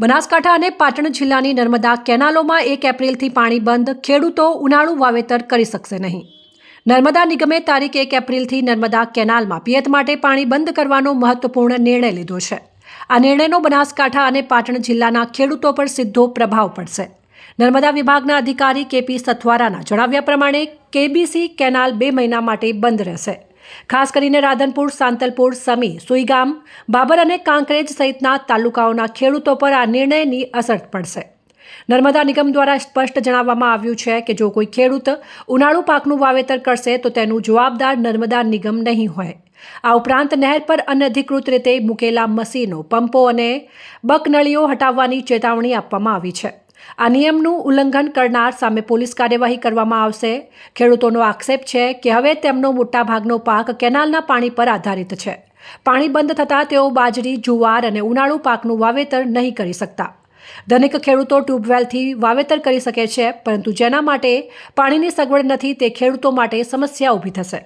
બનાસકાંઠા અને પાટણ જિલ્લાની નર્મદા કેનાલોમાં એક એપ્રિલથી પાણી બંધ, ખેડૂતો ઉનાળુ વાવેતર કરી શકશે નહીં. નર્મદા નિગમે તારીખ એક એપ્રિલથી નર્મદા કેનાલમાં પિયત માટે પાણી બંધ કરવાનો મહત્વપૂર્ણ નિર્ણય લીધો છે. આ નિર્ણયનો બનાસકાંઠા અને પાટણ જિલ્લાના ખેડૂતો પર સીધો પ્રભાવ પડશે. નર્મદા વિભાગના અધિકારી કેપી સથવારાના જણાવ્યા પ્રમાણે કેબીસી કેનાલ બે મહિના માટે બંધ રહેશે. ખાસ કરીને રાધનપુર, સાંતલપુર, સમી, સુઈગામ, બાબર અને કાંકરેજ સહિતના તાલુકાઓના ખેડૂતો પર આ નિર્ણયની અસર પડશે. નર્મદા નિગમ દ્વારા સ્પષ્ટ જણાવવામાં આવ્યું છે કે જો કોઈ ખેડૂત ઉનાળુ પાકનું વાવેતર કરશે તો તેનું જવાબદાર નર્મદા નિગમ નહીં હોય. આ ઉપરાંત નહેર પર અનધિકૃત રીતે મૂકેલા મશીનો, પંપો અને બકનળીઓ હટાવવાની ચેતવણી આપવામાં આવી છે. આ નિયમનું ઉલ્લંઘન કરનાર સામે પોલીસ કાર્યવાહી કરવામાં આવશે. ખેડૂતોનો આક્ષેપ છે કે હવે તેમનો મોટાભાગનો પાક કેનાલના પાણી પર આધારિત છે. પાણી બંધ થતાં તેઓ બાજરી, જુવાર અને ઉનાળુ પાકનું વાવેતર નહીં કરી શકતા. ધનિક ખેડૂતો ટ્યુબવેલથી વાવેતર કરી શકે છે, પરંતુ જેના માટે પાણીની સગવડ નથી તે ખેડૂતો માટે સમસ્યા ઊભી થશે.